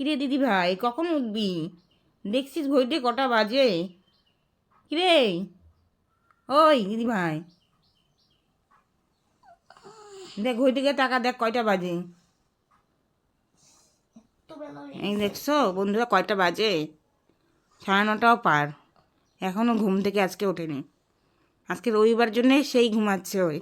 কিরে দিদি ভাই, কখন উঠবি? দেখছিস ঘড়িতে কটা বাজে। কিরে? ওই দিদি ভাই। দেখ থেকে টাকা দেখ, কয়টা বাজে। এই দেখছ, বন্ধুরা, কয়টা বাজে? সাড়ে নটাও পার। এখনও ঘুম থেকে আজকে ওঠেনি। আজকে রবিবার জন্যে সেই ঘুমাচ্ছে ওই।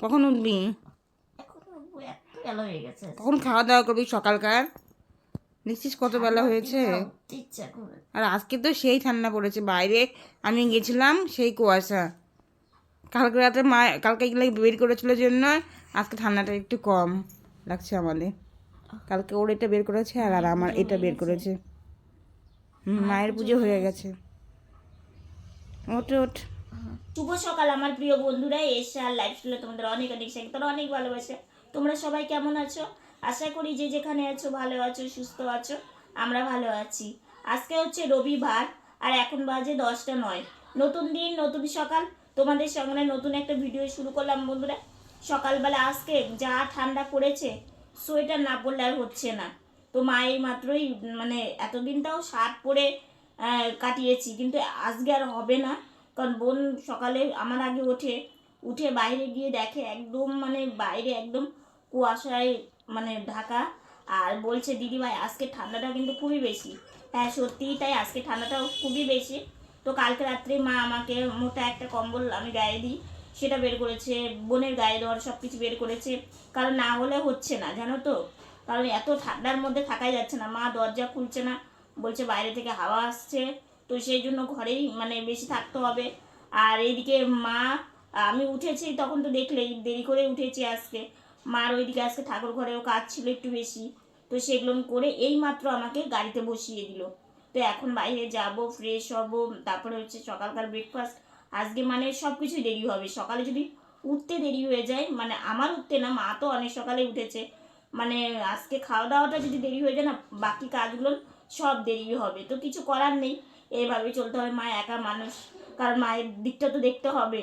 কখন উঠবি? বেলা হয়ে গেছে। কখন খাওয়া দাওয়া করবি সকালকার? দেখছিস কত বেলা হয়েছে? আর আজকে তো সেই ঠান্ডা পড়েছে। বাইরে আমি গেছিলাম সেই কুয়াশা। কালকে রাতে মা কালকে এগুলো বের করেছিল জন্য আজকে ঠান্ডাটা একটু কম লাগছে আমাদের। কালকে ওর এটা বের করেছে আর আর আমার এটা বের করেছে। মায়ের পুজো হয়ে গেছে। ওঠ ওঠ। শুভ সকাল আমার প্রিয় বন্ধুরা। এসে আর লাইভ স্কুলে তোমাদের অনেক অনেক স্বাগত অনেক ভালোবাসে। তোমরা সবাই কেমন আছো? আশা করি যে যেখানে আছো ভালো আছো, সুস্থ আছো, আমরা ভালো আছি। আজকে হচ্ছে রবিবার আর এখন বাজে দশটা নয়। নতুন দিন, নতুন সকাল। তোমাদের সঙ্গে নতুন একটা ভিডিও শুরু করলাম বন্ধুরা। সকালবেলা আজকে যা ঠান্ডা পড়েছে, সোয়েটার না পরলে আর হচ্ছে না। তো মা এই মাত্রই মানে এতদিনটাও শার্ট পরে কাটিয়েছি। কিন্তু আজকে আর হবে না। কারণ বোন সকালে আমার আগে ওঠে, উঠে বাইরে গিয়ে দেখে একদম মানে বাইরে একদম কুয়াশায় মানে ঢাকা, আর বলছে দিদি ভাই আজকে ঠান্ডাটা কিন্তু খুবই বেশি। হ্যাঁ সত্যিই তাই, আজকে ঠান্ডাটাও খুবই বেশি। তো কালকে রাত্রে মা আমাকে মোটা একটা কম্বল আমি গায়ে দিই, সেটা বের করেছে, বোনের গায়ে দেওয়ার সব কিছু বের করেছে। কারণ না হলে হচ্ছে না, জানো তো? কারণ এত ঠান্ডার মধ্যে থাকাই যাচ্ছে না। মা দরজা খুলছে না, বলছে বাইরে থেকে হাওয়া আসছে। তো সেই জন্য ঘরেই মানে বেশি থাকতে হবে। আর এইদিকে মা, আমি উঠেছি, তখন তো দেখলেই দেরি করে উঠেছি আজকে। মার ওইদিকে আজকে ঠাকুর ঘরেও কাজ ছিল একটু বেশি। তো সেগুলো করে এই মাত্র আমাকে গাড়িতে বসিয়ে দিল। তো এখন বাইরে যাব ফ্রেশ হব, তারপরে হচ্ছে সকালকার ব্রেকফাস্ট আজকে মানে সব কিছুই দেরি হবে। সকালে যদি উঠতে দেরি হয়ে যায় মানে আমার উঠতে না, মা তো অনেক সকালে উঠেছে। মানে আজকে খাওয়া দাওয়াটা যদি দেরি হয়ে যায় না, বাকি কাজগুলো সব দেরি হবে। তো কিছু করার নেই। এইভাবে চলতে হবে, মা একা মানুষ। কারণ মায়ের দিকটা তো দেখতে হবে।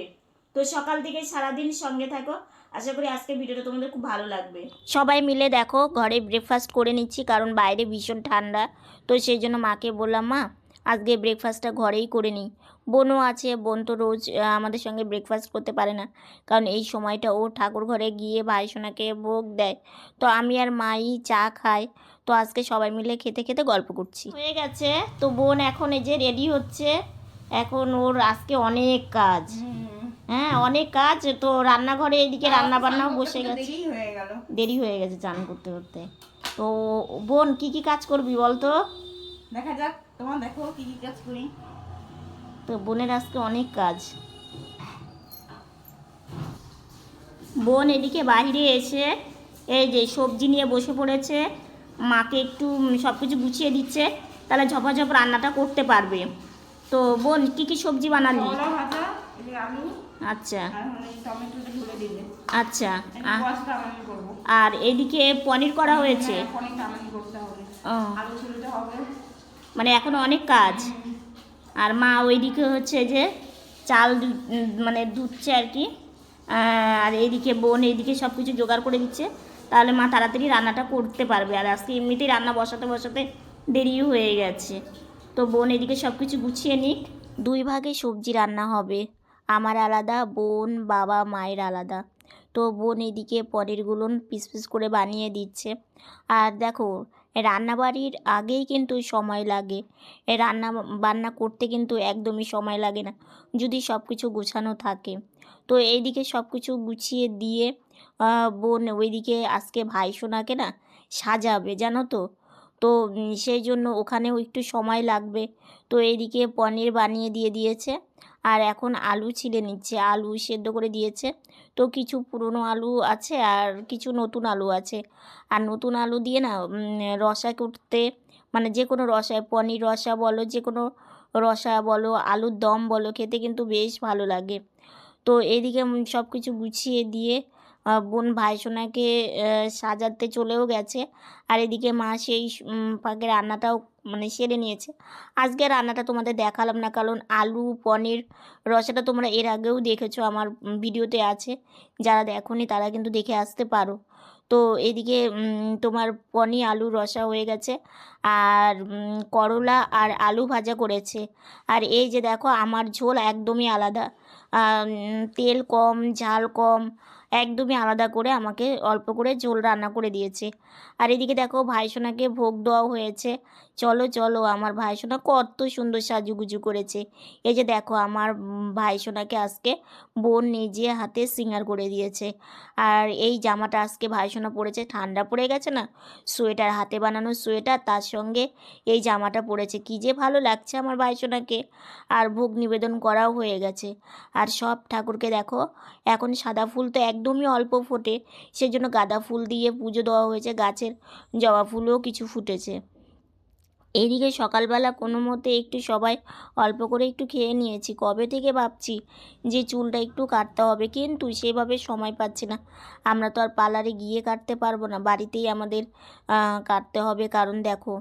তো সকাল থেকে সারাদিন সঙ্গে থাকো। আশা করি আজকে ভিডিওটা তোমাদের খুব ভালো লাগবে। সবাই মিলে দেখো ঘরে ব্রেকফাস্ট করে নিচ্ছি কারণ বাইরে ভীষণ ঠান্ডা। তো সেই জন্য মাকে বললাম মা আজকে ব্রেকফাস্টটা ঘরেই করে নিই। বোনও আছে বোন তো রোজ আমাদের সঙ্গে ব্রেকফাস্ট করতে পারে না। কারণ এই সময়টা ও ঠাকুর ঘরে গিয়ে ভাই সোনাকে ভোগ দেয়। তো আমি আর মাই চা খাই। তো আজকে সবাই মিলে খেতে খেতে গল্প করছি। হয়ে গেছে। তো বোন এখন এই যে রেডি হচ্ছে। এখন ওর আজকে অনেক কাজ। হ্যাঁ অনেক কাজ। তো রান্নাঘরে এদিকে রান্না বান্নাও বসে গেছে। দেরি হয়ে হয়ে গেছে চান করতে করতে। তো বোন কি কি কাজ করবি বল তো দেখা যাক তোমার দেখো কি কি কাজ করি। তো বোনের আজকে অনেক কাজ। বোন এদিকে বাইরে এসে এই যে সবজি নিয়ে বসে পড়েছে। মাকে একটু সব কিছু গুছিয়ে দিচ্ছে। তাহলে ঝপাঝপ রান্নাটা করতে পারবে। তো বোন কি কি সবজি বানালি? ভাজা আলু। আচ্ছা। আচ্ছা আর এদিকে পনির করা হয়েছে? হ্যাঁ, হবে। মানে এখন অনেক কাজ। আর মা ওইদিকে হচ্ছে যে চাল মানে ধুচ্ছে আর কি। আর এইদিকে বোন এইদিকে সব কিছু জোগাড় করে দিচ্ছে। তাহলে মা তাড়াতাড়ি রান্নাটা করতে পারবে। আর আজকে এমনিতেই রান্না বসাতে বসাতে দেরিও হয়ে গেছে। তো বোন এদিকে সব কিছু গুছিয়ে নিক। দুই ভাগে সবজি রান্না হবে। আমার আলাদা, বোন, বাবা, মায়ের আলাদা। তো বোন এদিকে পনিরগুলো পিস পিস করে বানিয়ে দিচ্ছে। আর দেখো, রান্নাবাড়ির আগেই কিন্তু সময় লাগে। রান্না, বান্না করতে কিন্তু একদমই সময় লাগে না, যদি সব কিছু গোছানো থাকে। তো এইদিকে সব কিছু গুছিয়ে দিয়ে বোন ওইদিকে আজকে ভাই সোনাকে না সাজাবে, জানো তো? তো সেই জন্য ওখানেও একটু সময় লাগবে। তো এইদিকে পনির বানিয়ে দিয়ে দিয়েছে। আর এখন আলু ছিলে নিচ্ছে। আলু সেদ্ধ করে দিয়েছে। তো কিছু পুরনো আলু আছে আর কিছু নতুন আলু আছে। আর নতুন আলু দিয়ে না রসা করতে মানে যে কোনো রসায়, পনির রসা বলো, যে কোনো রসা বলো, আলুর দম বলো, খেতে কিন্তু বেশ ভালো লাগে। তো এদিকে সব কিছু গুছিয়ে দিয়ে বোন ভাই সোনাকে সাজাতে চলেও গেছে। আর এদিকে মা সেই ফাঁকে রান্নাটাও মানে সেরে নিয়েছে। আজকে রান্নাটা তোমাদের দেখালাম না, কারণ আলু, পনির রসাটা তোমরা এর আগেও দেখেছ, আমার ভিডিওতে আছে। যারা দেখোনি তারা কিন্তু দেখে আসতে পারো। তো এদিকে তোমার পনি, আলু, রসা হয়ে গেছে, আর করলা আর আলু ভাজা করেছে। আর এই যে দেখো, আমার ঝোল একদমই আলাদা। তেল কম, ঝাল কম, একদমই আলাদা করে আমাকে অল্প করে ঝোল রান্না করে দিয়েছে। আর এদিকে দেখো ভাইসোনাকে ভোগ দেওয়া হয়েছে। চলো চলো, আমার ভাইসোনা কত সুন্দর সাজুগুজু করেছে। এই যে দেখো, আমার ভাইসোনাকে আজকে বোন নিজে হাতে সিঙ্গার করে দিয়েছে। আর এই জামাটা আজকে ভাইসোনা পরেছে, ঠান্ডা পড়ে গেছে না? সোয়েটার, হাতে বানানো সোয়েটার, তার সঙ্গে এই জামাটা পরেছে। কী যে ভালো লাগছে আমার ভাইসোনাকে আর ভোগ নিবেদন করাও হয়ে গেছে। আর সব ঠাকুরকে দেখো, এখন সাদা ফুল তো একদমই অল্প ফোটে। সেজন্য গাঁদা ফুল দিয়ে পুজো দেওয়া হয়েছে গাছের জবা ফুলও কিছু ফুটেছে। এদিকে সকালবেলা কোনো মতে একটু সবাই অল্প করে একটু খেয়ে নিয়েছি। কবে থেকে ভাবছি যে চুলটা একটু কাটতে হবে, কিন্তু সেভাবে সময় পাচ্ছি না। আমরা তো আর পার্লারে গিয়ে কাটতে পারব না, বাড়িতেই আমাদের কাটতে হবে। কারণ দেখো,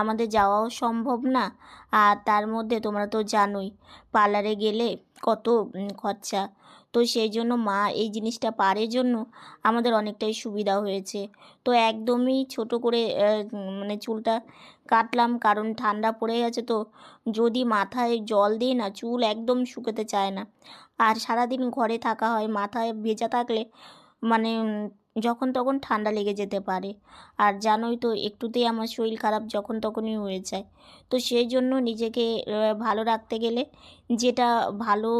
আমাদের যাওয়াও সম্ভব না। আর তার মধ্যে তোমরা তো জানোই, পার্লারে গেলে কত খরচা। তো সেই জন্য মা এই জিনিসটা পারে জন্য আমাদের অনেকটাই সুবিধা হয়েছে। তো একদমই ছোট করে মানে চুলটা কাটলাম, কারণ ঠান্ডা পড়ে গেছে তো। যদি মাথায় জল দিই না, চুল একদম শুকোতে চায় না। আর সারাদিন ঘরে থাকা হয়, মাথায় ভেজা থাকলে মানে যখন তখন ঠান্ডা লেগে যেতে পারে। আর জানোই তো, একটুতেই আমার শরীর খারাপ যখন তখনই হয়ে যায়। তো সেই জন্য নিজেকে ভালো রাখতে গেলে যেটা ভালো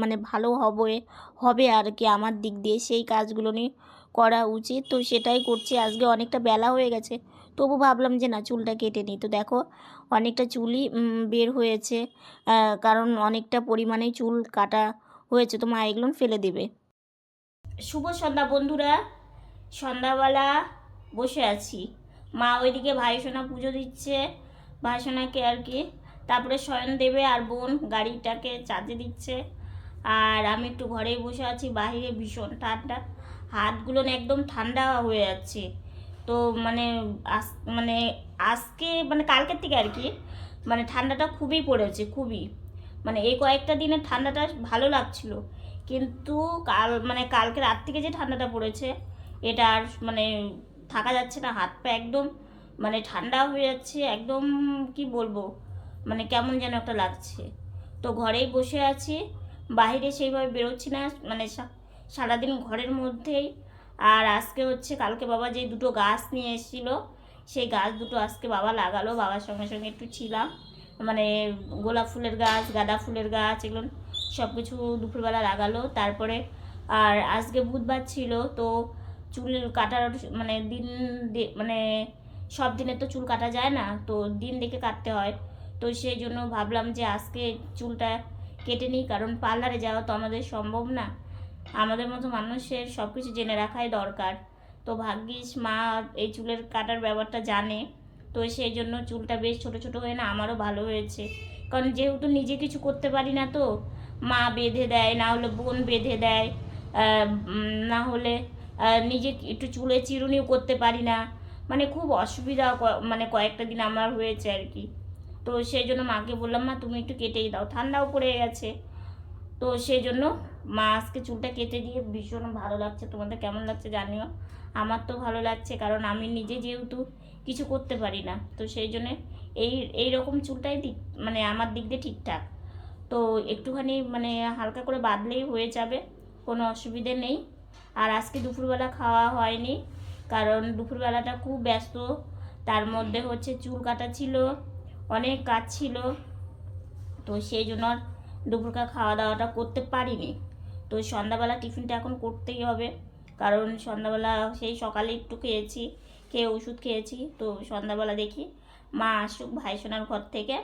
মানে ভালো হবে হবে আর কি আমার দিক দিয়ে সেই কাজগুলো নিয়ে করা উচিত। তো সেটাই করছি। আজকে অনেকটা বেলা হয়ে গেছে। তবু ভাবলাম যে না, চুলটা কেটে নিই। তো দেখো, অনেকটা চুলই বের হয়েছে। কারণ অনেকটা পরিমাণেই চুল কাটা হয়েছে। তো মা এগুলো ফেলে দেবে। শুভ সন্ধ্যা বন্ধুরা। সন্ধ্যাবেলা বসে আছি। মা ওইদিকে ভাইসোনা পুজো দিচ্ছে, ভাইসোনাকে আর কি। তারপরে শয়ন দেবে আর বোন গাড়িটাকে চার্জে দিচ্ছে। আর আমি একটু ঘরেই বসে আছি বাইরে ভীষণ ঠান্ডা। হাতগুলো একদম ঠান্ডা হয়ে যাচ্ছে। তো মানে আজ মানে আজকে মানে কালকের থেকে আর কি মানে ঠান্ডাটা খুবই পড়েছে, খুবই। মানে এই কয়েকটা দিনে ঠান্ডাটা ভালো লাগছিল। কিন্তু কাল মানে কালকে রাত থেকে যে ঠান্ডাটা পড়েছে এটা আর মানে থাকা যাচ্ছে না, হাত পা একদম মানে ঠান্ডা হয়ে যাচ্ছে, একদম কি বলব মানে কেমন যেন একটা লাগছে। তো ঘরেই বসে আছি বাইরে সেইভাবে বেরোচ্ছি না মানে সারাদিন ঘরের মধ্যেই। আর আজকে হচ্ছে, কালকে বাবা যে দুটো গাছ নিয়ে এসেছিল, সেই গাছ দুটো আজকে বাবা লাগালো, বাবার সঙ্গে সঙ্গে একটু ছিলাম। মানে গোলাপ ফুলের গাছ, গাঁদা ফুলের গাছ, এগুলো সব কিছু দুপুরবেলা লাগালো। তারপরে আর আজকে বুধবার ছিল, তো চুল কাটার মানে দিন মানে সব দিনে তো চুল কাটা যায় না, তো দিন দেখে কাটতে হয়। তো সেই জন্য ভাবলাম যে আজকে চুলটা কেটে নিই, কারণ পার্লারে যাওয়া তো আমাদের সম্ভব না। আমাদের মতো মানুষের সব কিছু জেনে রাখাই দরকার। তো ভাগ্যিস মা এই চুলের কাটার ব্যাপারটা জানে, তো সেই জন্য চুলটা বেশ ছোট ছোট হয়ে না আমারও ভালো হয়েছে। কারণ যেহেতু নিজে কিছু করতে পারি না তো, মা বেঁধে দেয়, না হলে বোন বেঁধে দেয় না হলে নিজে একটু চুলে চিরুনিও করতে পারি না। মানে খুব অসুবিধা মানে কয়েকটা দিন আমার হয়েছে আর কি। তো সেই জন্য মাকে বললাম, মা, তুমি একটু কেটেই দাও। ঠান্ডাও পড়ে গেছে। তো সেই জন্য মা আজকে চুলটা কেটে দিয়ে ভীষণ ভালো লাগছে। তোমাদের কেমন লাগছে জানিও? আমার তো ভালো লাগছে, কারণ আমি নিজে যেহেতু কিছু করতে পারি না, তো সেই জন্য এই এই রকম চুলটাই দিক মানে আমার দিক দিয়ে ঠিকঠাক। তো একটুখানি মানে হালকা করে বাঁধলেই হয়ে যাবে, কোনো অসুবিধে নেই। আর আজকে দুপুরবেলা খাওয়া হয়নি কারণ দুপুরবেলাটা খুব ব্যস্ত। তার মধ্যে হচ্ছে চুল কাটা ছিল অনেক কাজ ছিল। তো সেই জন্য আর দুপুরকার খাওয়া দাওয়াটা করতে পারিনি। তো সন্ধ্যাবেলা টিফিনটা এখন করতেই হবে কারণ সন্ধ্যাবেলা সেই সকালে একটু খেয়েছি খেয়ে ওষুধ খেয়েছি। তো সন্ধ্যাবেলা দেখি মা আসুক ভাইসোনার ঘর থেকে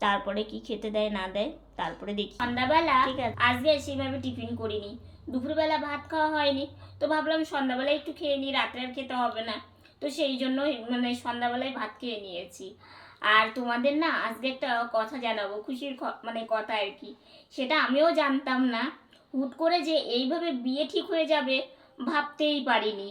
তারপরে কি খেতে দেয় না দেয় তারপরে দেখি। সন্ধ্যাবেলা ঠিক আছে। আজকে সেইভাবে টিফিন করিনি। দুপুরবেলা ভাত খাওয়া হয়নি, তো ভাবলাম সন্ধ্যাবেলা একটু খেয়ে নিই, রাত্রে আর খেতে হবে না। তো সেই জন্য মানে সন্ধ্যাবেলায় ভাত খেয়ে নিয়েছি। আর তোমাদের না আজকে একটা কথা জানাব, খুশির মানে কথা আর কি। সেটা আমিও জানতাম না। হুট করে যে এইভাবে বিয়ে ঠিক হয়ে যাবে ভাবতেই পারিনি।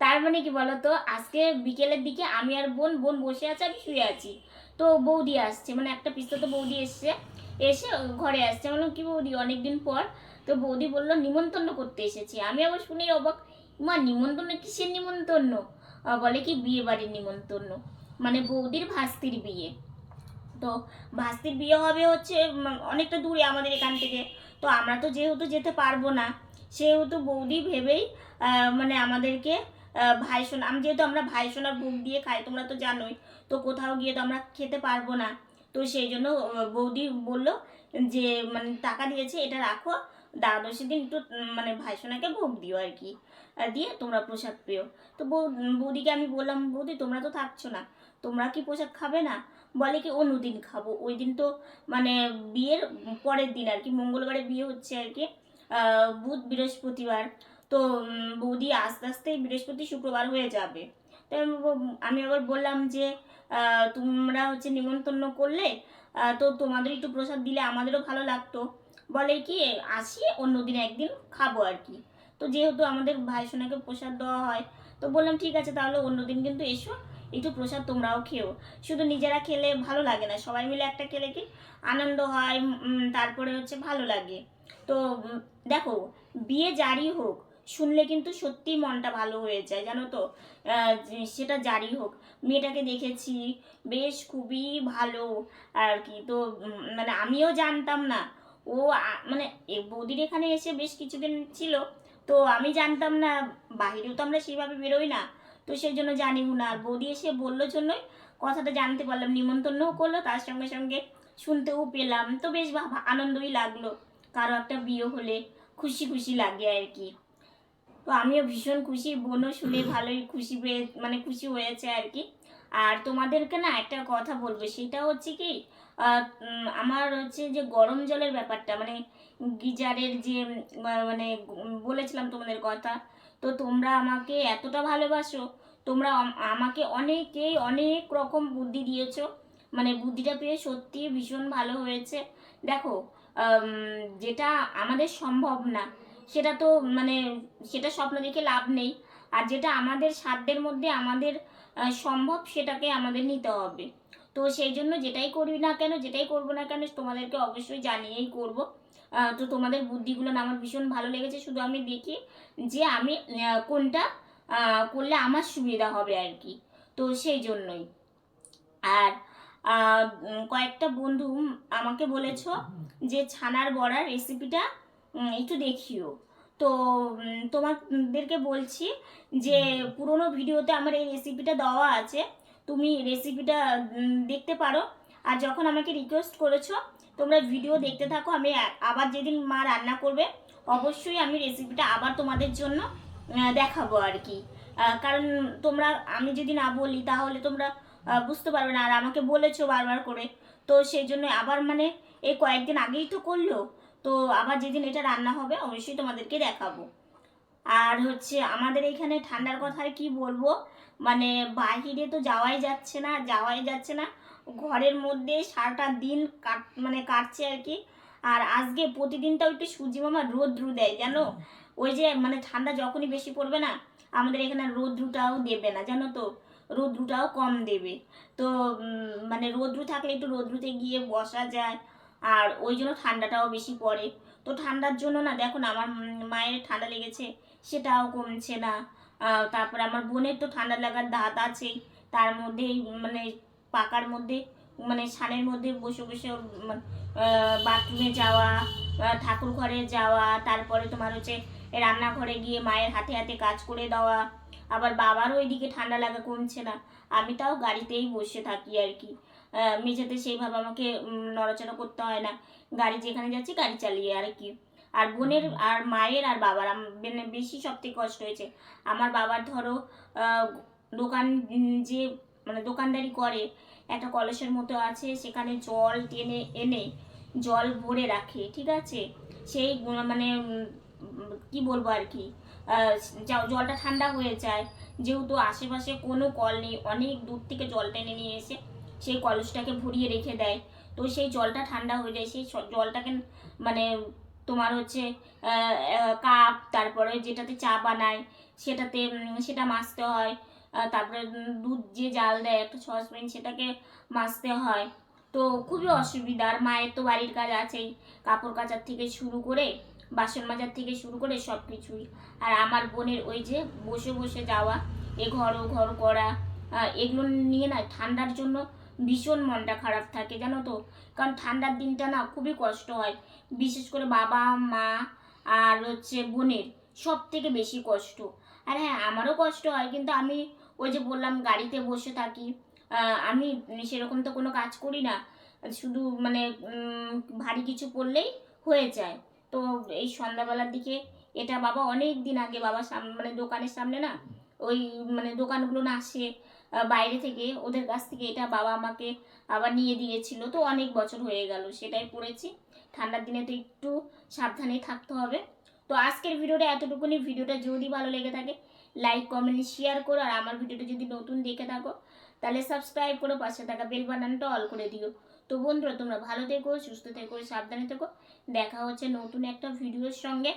তার মানে কি বলতো, আজকে বিকেলের দিকে আমি আর বোন বোন বসে আছে, আমি শুয়ে আছি। তো বৌদি আসছে মানে একটা পিস্ততে বৌদি এসছে, এসে ঘরে আসছে। মানে কি বৌদি, অনেকদিন পর তো বৌদি বলল, নিমন্ত্রণ করতে এসেছি। আমি আবার শুনেই অবাক, মা, নিমন্ত্রণ কিসের নিমন্ত্রণ? বলে কি, বিয়ে বাড়ির নিমন্ত্রণ। মানে বৌদির ভাস্তির বিয়ে। তো ভাস্তির বিয়ে হবে হচ্ছে অনেকটা দূরে আমাদের এখান থেকে। তো আমরা তো যেহেতু যেতে পারব না, সেহেতু বৌদি ভেবেই মানে আমাদেরকে ভাই সোনা আমি যেহেতু আমরা ভাই সোনার বুক দিয়ে খাই, তোমরা তো জানোই, তো কোথাও গিয়ে তো আমরা খেতে পারব না। তো সেই জন্য বৌদি বলল যে মানে টাকা দিয়েছে, এটা রাখো। দ্বাদশীর দিন একটু মানে ভাই সোনাকে ভোগ দিও আর কি। দিয়ে তোমরা প্রসাদ পেও। তো বৌদিকে আমি বললাম, বৌদি, তোমরা তো থাকছো না। তোমরা কি প্রসাদ খাবে না? বলে কি অন্য দিন খাব। ওই দিন তো মানে বিয়ের পরের দিন আর কি, মঙ্গলবারে বিয়ে হচ্ছে আর কি বুধ, বৃহস্পতিবার। তো বৌদি আস্তে আস্তে বৃহস্পতি, শুক্রবার হয়ে যাবে। আমি আবার বললাম যে তোমরা হচ্ছে নিমন্ত্রণ করলে তো তোমাদের একটু প্রসাদ দিলে আমাদেরও ভালো লাগতো। বলে কি, আসি, অন্যদিন একদিন খাব আর কি। তো যেহেতু আমাদের ভাই সোনাকে প্রসাদ দেওয়া হয়, তো বললাম, ঠিক আছে, তাহলে অন্যদিন কিন্তু এসো, একটু প্রসাদ তোমরাও খেও। শুধু নিজেরা খেলে ভালো লাগে না, সবাই মিলে একটা খেলে কি আনন্দ হয় তারপরে হচ্ছে ভালো লাগে। তো, দেখো, বিয়ে জারি হোক, শুনলে কিন্তু সত্যি মনটা ভালো হয়ে যায়, জানো তো? সেটা জারি হোক। মেয়েটাকে দেখেছি, বেশ খুবই ভালো আর কি। তো মানে আমিও জানতাম না ও মানে বৌদির এখানে এসে বেশ কিছুদিন ছিল, তো আমি জানতাম না, বাহিরেও তো আমরা সেইভাবে বেরোই না, তো সেই জন্য জানিও না। আর বৌদি এসে বলল জন্যই, কথাটা জানতে পারলাম, নিমন্ত্রণও করল, তার সঙ্গে সঙ্গে শুনতেও পেলাম। তো বেশ আনন্দই লাগল, কারও একটা বিয়ে হলে খুশি খুশি লাগে আর কি। তো আমিও ভীষণ খুশি, বোনও শুনে ভালোই খুশি পেয়ে মানে খুশি হয়েছে আর কি। আর তোমাদেরকে না একটা কথা বলব, সেটা হচ্ছে কি আমার হচ্ছে যে গরম জলের ব্যাপারটা মানে গিজারের যে মানে বলেছিলাম তোমাদের কথা, তো তোমরা আমাকে এতটা ভালোবাসো, তোমরা আমাকে অনেকেই অনেক রকম বুদ্ধি দিয়েছ মানে বুদ্ধিটা পেয়ে সত্যি ভীষণ ভালো হয়েছে। দেখো যেটা আমাদের সম্ভব না, সেটা তো মানে সেটা স্বপ্ন দেখে লাভ নেই, আর যেটা আমাদের সাধ্যের মধ্যে আমাদের সম্ভব সেটাকে আমাদের নিতে হবে। তো সেই জন্য যেটাই করি না কেন, যেটাই করব না কেন, তোমাদেরকে অবশ্যই জানিয়েই করব। তো তোমাদের বুদ্ধিগুলো আমার ভীষণ ভালো লেগেছে, শুধু আমি দেখি যে আমি কোনটা করলে আমার সুবিধা হবে আর কি। তো সেই জন্যই। আর কয়েকটা বন্ধু আমাকে বলেছ যে ছানার বড়ার রেসিপিটা একটু দেখিও। তো তোমাদেরকে বলছি যে পুরোনো ভিডিওতে আমার এই রেসিপিটা দেওয়া আছে। তুমি রেসিপিটা দেখতে পারো। আর যখন আমাকে রিকোয়েস্ট করেছ, তোমরা ভিডিও দেখতে থাকো। আমি আবার যেদিন মা রান্না করবে, অবশ্যই আমি রেসিপিটা আবার তোমাদের জন্য দেখাবো আর কি। কারণ তোমরা, আমি যদি না বলি, তাহলে তোমরা বুঝতে পারবে না। আর আমাকে বলেছ বারবার করে। তো সেই জন্য আবার মানে এই কয়েকদিন আগেই তো করল। তো আবার যেদিন এটা রান্না হবে, অবশ্যই তোমাদেরকে দেখাবো। আর হচ্ছে আমাদের এখানে ঠান্ডার কথা আর কি বলব? মানে বাহিরে তো যাওয়াই যাচ্ছে না, যাওয়াই যাচ্ছে না। ঘরের মধ্যে সারাটা দিন কাট মানে কাটছে আর কি। আর আজকে প্রতিদিনটাও একটু সূর্যি মামা রোদ্রু দেয়, জানো? ওই যে মানে ঠান্ডা যখনই বেশি পড়বে না, আমাদের এখানে রোদ্রুটাও দেবে না, জানো তো? রোদ্রুটাও কম দেবে। তো মানে রোদ্রু থাকলে একটু রোদ্রুতে গিয়ে বসা যায়, আর ওই জন্য ঠান্ডাটাও বেশি পড়ে। তো ঠান্ডার জন্য না, দেখো না, আমার মায়ের ঠান্ডা লেগেছে, সেটাও কমছে না। তারপরে আমার বোনের তো ঠান্ডা লাগার দাঁত আছেই তার মধ্যেই মানে পাকার মধ্যে মানে সানের মধ্যে বসে বসে ওর, বাথরুমে যাওয়া ঠাকুর ঘরে যাওয়া তারপরে তোমার হচ্ছে রান্নাঘরে গিয়ে মায়ের হাতে হাতে কাজ করে দেওয়া আবার বাবারও ওইদিকে ঠান্ডা লাগা কমছে না আমি তাও গাড়িতেই বসে থাকি আর কি। মেঝেতে সেইভাবে আমাকে নড়াচড়া করতে হয় না গাড়ি যেখানে যাচ্ছি গাড়ি চালিয়ে আর কি। আর বোনের আর মায়ের আর বাবার বেশি সব থেকে কষ্ট হয়েছে। আমার বাবার ধরো দোকান যে মানে দোকানদারি করে একটা কলসের মতো আছে সেখানে জল টেনে এনে জল ভরে রাখে ঠিক আছে? সেই মানে কি বলব আর কি? জলটা ঠান্ডা হয়ে যায়। যেহেতু আশেপাশে কোনো কল নেই অনেক দূর থেকে জল টেনে নিয়ে এসে সেই কলসটাকে ভরিয়ে রেখে দেয়। তো সেই জলটা ঠান্ডা হয়ে যায় সেই জলটাকে মানে তোমার হচ্ছে কাপ, তারপরে যেটাতে চা বানায়, সেটাতে সেটা মাজতে হয়। তারপরে দুধ যে জাল দেয়, একটা সসপ্যান, সেটাকে মাজতে হয়। তো খুবই অসুবিধা। আর মায়ের তো বাড়ির কাজ আছেই। কাপড় কাচার থেকে শুরু করে, বাসন মাজার থেকে শুরু করে সব কিছুই আর আমার বোনের ওই যে বসে বসে যাওয়া, এ ঘর ও ঘর করা এগুলো নিয়ে না ঠান্ডার জন্য ভীষণ মনটা খারাপ থাকে, জানো তো? কারণ ঠান্ডার দিনটা না খুবই কষ্ট হয়। বিশেষ করে বাবা, মা আর হচ্ছে বোনের সব থেকে বেশি কষ্ট। আর হ্যাঁ আমারও কষ্ট হয়, কিন্তু আমি ওই যে বললাম গাড়িতে বসে থাকি আমি সেরকম তো কোনো কাজ করি না। শুধু মানে ভারী কিছু পড়লেই হয়ে যায়। তো এই সন্ধ্যাবেলার দিকে এটা বাবা অনেক দিন আগে বাবা মানে দোকানের সামনে না, ওই মানে দোকানগুলো না আসে বাইরে থেকে, ওদের কাছ থেকে এটা বাবা আমাকে আবার নিয়ে দিয়েছিল। তো অনেক বছর হয়ে গেল, সেটাই পড়েছি। ঠান্ডার দিনে তো একটু সাবধানেই থাকতে হবে। তো আজকের ভিডিওটা এতটুকুনি। ভিডিওটা যদি ভালো লেগে থাকে লাইক কমেন্ট শেয়ার করো। আর আমার ভিডিওটা যদি নতুন দেখে থাকো, তাহলে সাবস্ক্রাইব করে, পাশে থাকা বেল বাটনটা অল করে দিও। তো বন্ধুরা, তোমরা ভালো থেকো, সুস্থ থেকো, সাবধানে থেকো। দেখা হচ্ছে নতুন একটা ভিডিওর সঙ্গে।